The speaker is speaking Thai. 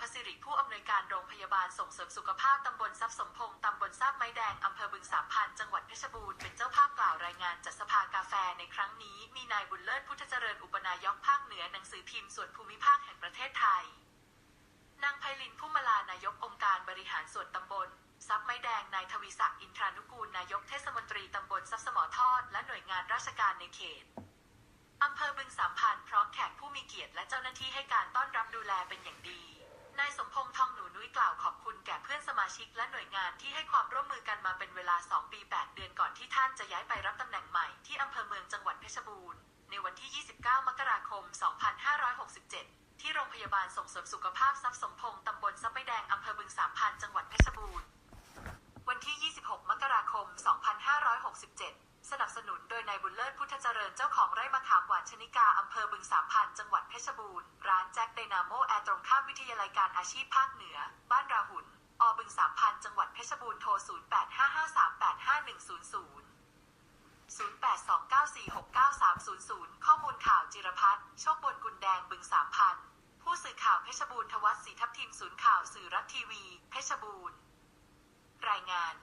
พสิริผู้อำนวยการโรงพยาบาลส่งเสริมสุขภาพตำบลทรัพย์สมพงศ์ตำบลทราบไม้แดงอำเภอบึงสามพันจังหวัดเพชรบูรณ์เป็นเจ้าภาพกล่าวรายงานจัดสภากาแฟในครั้งนี้ มีนายบุญเลิศพุทธเจริญอุปนายกภาคเหนือหนังสือพิมพ์ส่วนภูมิภาคแห่งประเทศไทย นางไพลินผู้มาลานายกองค์การบริหารส่วนตำบลซับไม้แดงนายทวีศักดิ์อินทรานุกูลนายกเทศมนตรีตำบลซับสมอทอด และหน่วยงานราชการในเขตอำเภอบึงสามพันพร้อมแขกผู้มีเกียรติและเจ้าหน้าที่ให้การต้อนรับดูแลเป็นอย่างดี ชิกและหน่วยงานที่ให้ความร่วมมือกันมาเป็นเวลา 2 ปี 8 เดือนก่อนที่ท่านจะย้ายไปรับตำแหน่งใหม่ที่อำเภอเมืองจังหวัดเพชรบูรณ์ ในวันที่ 29 มกราคม 2567 ที่โรงพยาบาลส่งเสริมสุขภาพทรัพย์สมพงษ์ตำบลซับไมแดงอำเภอบึงสามพันจังหวัดเพชรบูรณ์ วันที่ 26 มกราคม 2567 สนับสนุนโดยนายบุญเลิศพุทธเจริญเจ้าของไร่มะขามหวานชนิกาอำเภอบึงสามพันจังหวัดเพชรบูรณ์ ร้านแจ็คไดนาโมแอร์ตรงข้ามวิทยาลัยการอาชีพภาคเหนือ บ้านราหุน อบึงสามพันธ์จังหวัดเพชรบูรณ์ โทร 100 0829469300 ข้อมูลข่าวจิรพัฒน์โชคบนกุลแดงบึงสามพัน ผู้สื่อข่าวเพชรบูรณ์ทวัฒน์ศรีทัพทีมศูนย์ข่าวสื่อรัฐทีวี เพชรบูรณ์ รายงาน